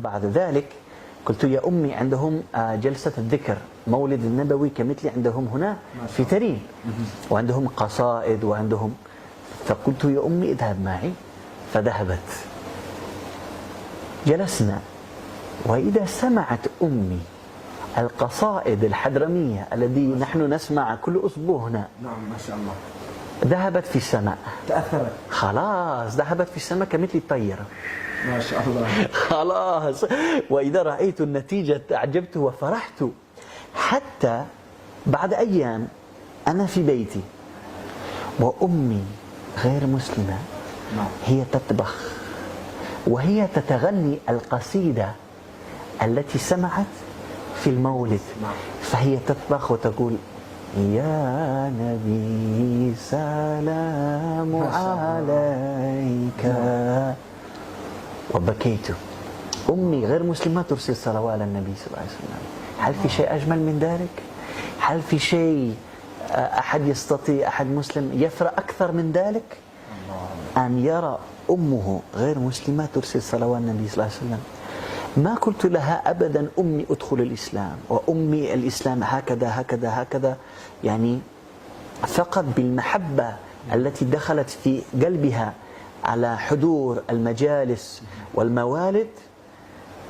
بعد ذلك قلت يا أمي عندهم آه، جلسة الذكر مولد النبوي كمثل عندهم هنا في ترين. وعندهم قصائد وعندهم فقلت يا أمي اذهب معي. فذهبت. جلسنا. وإذا سمعت أمي القصائد الحضرمية الذي نحن نسمع كل أسبوع هنا نعم ما شاء الله. ذهبت في السماء. تأثرت. خلاص ذهبت في السماء كمثل الطيرة ما شاء الله. خلاص. وإذا رأيت النتيجة تعجبت وفرحت. حتى بعد أيام أنا في بيتي. وأمي غير مسلمة. نعم. هي تطبخ. وهي تتغني القصيدة التي سمعت في المولد. نعم. فهي تطبخ وتقول يا نبي سلام عليك. وبكيت. أمي غير مسلمة ترسل صلوات على النبي صلى الله عليه وسلم. هل في شيء أجمل من ذلك؟ هل في شيء آه، أحد يستطيع أحد مسلم يفرح أكثر من ذلك؟ أن يرى أمه غير مسلمة ترسل صلوات النبي صلى الله عليه وسلم؟ ما قلت لها أبدا أمي أدخل الإسلام وأمي الإسلام هكذا هكذا هكذا يعني فقط بالمحبة التي دخلت في قلبها على حضور المجالس والموالد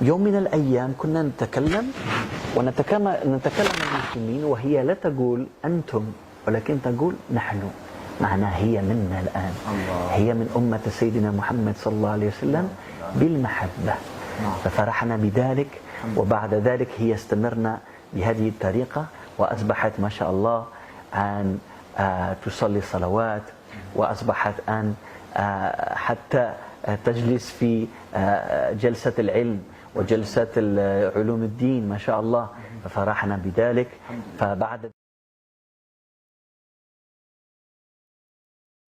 يوم من الأيام كنا نتكلم ونتكلم نتكلم المسلمين وهي لا تقول أنتم ولكن تقول نحن معناها هي منا الآن الله. هي من أمة سيدنا محمد صلى الله عليه وسلم بالمحبة. ففرحنا بذلك وبعد ذلك هي استمرنا بهذه الطريقة وأصبحت ما شاء الله أن آه، تصلي صلوات وأصبحت أن آه، حتى تجلس في آه، جلسة العلم وجلسة علوم الدين ما شاء الله. ففرحنا بذلك. فبعد